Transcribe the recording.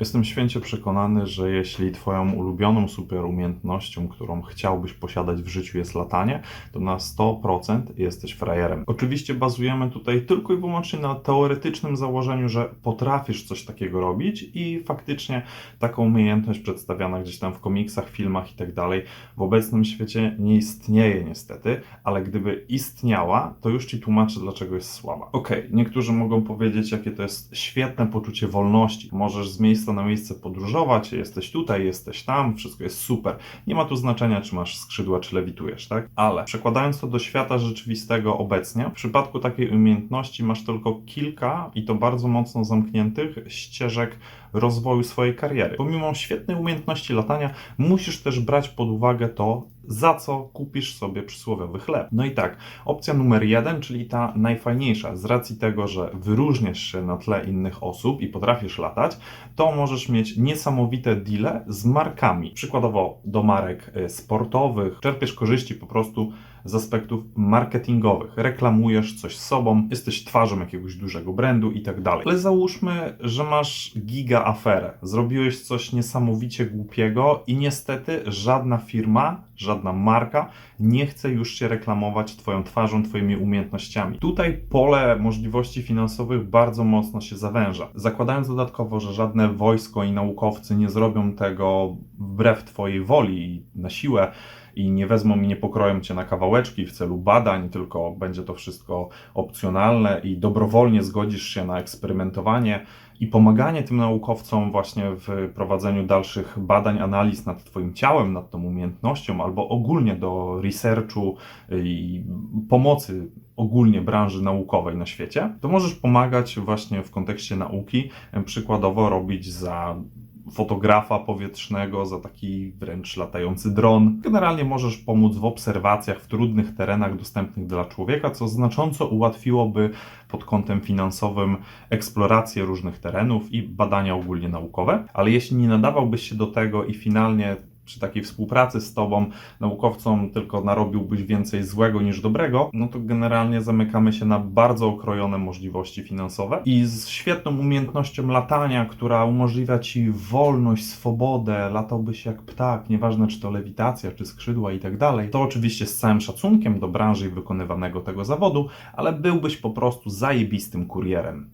Jestem święcie przekonany, że jeśli Twoją ulubioną super umiejętnością, którą chciałbyś posiadać w życiu jest latanie, to na 100% jesteś frajerem. Oczywiście bazujemy tutaj tylko i wyłącznie na teoretycznym założeniu, że potrafisz coś takiego robić i faktycznie taką umiejętność przedstawiana gdzieś tam w komiksach, filmach i tak w obecnym świecie nie istnieje niestety, ale gdyby istniała, to już Ci tłumaczę, dlaczego jest słaba. Okej, niektórzy mogą powiedzieć, jakie to jest świetne poczucie wolności. Możesz z miejsca na miejsce podróżować, jesteś tutaj, jesteś tam, wszystko jest super. Nie ma tu znaczenia, czy masz skrzydła, czy lewitujesz, tak? Ale przekładając to do świata rzeczywistego obecnie, w przypadku takiej umiejętności masz tylko kilka i to bardzo mocno zamkniętych ścieżek rozwoju swojej kariery. Pomimo świetnej umiejętności latania, musisz też brać pod uwagę to, za co kupisz sobie przysłowiowy chleb. No i tak, opcja numer jeden, czyli ta najfajniejsza, z racji tego, że wyróżniasz się na tle innych osób i potrafisz latać, to możesz mieć niesamowite deale z markami. Przykładowo do marek y, sportowych, czerpiesz korzyści po prostu z aspektów marketingowych. Reklamujesz coś z sobą, jesteś twarzą jakiegoś dużego brandu i tak dalej. Ale załóżmy, że masz giga aferę. Zrobiłeś coś niesamowicie głupiego i niestety żadna firma, żadna marka nie chce już się reklamować twoją twarzą, twoimi umiejętnościami. Tutaj pole możliwości finansowych bardzo mocno się zawęża. Zakładając dodatkowo, że żadne wojsko i naukowcy nie zrobią tego wbrew twojej woli i na siłę, i nie wezmą i nie pokroją cię na kawałeczki w celu badań, tylko będzie to wszystko opcjonalne i dobrowolnie zgodzisz się na eksperymentowanie i pomaganie tym naukowcom właśnie w prowadzeniu dalszych badań, analiz nad Twoim ciałem, nad tą umiejętnością, albo ogólnie do researchu i pomocy ogólnie branży naukowej na świecie, to możesz pomagać właśnie w kontekście nauki, przykładowo robić za fotografa powietrznego, za taki wręcz latający dron. Generalnie możesz pomóc w obserwacjach w trudnych terenach dostępnych dla człowieka, co znacząco ułatwiłoby pod kątem finansowym eksplorację różnych terenów i badania ogólnie naukowe. Ale jeśli nie nadawałbyś się do tego i finalnie przy takiej współpracy z tobą naukowcom tylko narobiłbyś więcej złego niż dobrego, no to generalnie zamykamy się na bardzo okrojone możliwości finansowe i z świetną umiejętnością latania, która umożliwia ci wolność, swobodę, latałbyś jak ptak, nieważne czy to lewitacja, czy skrzydła i tak dalej. To oczywiście z całym szacunkiem do branży i wykonywanego tego zawodu, ale byłbyś po prostu zajebistym kurierem.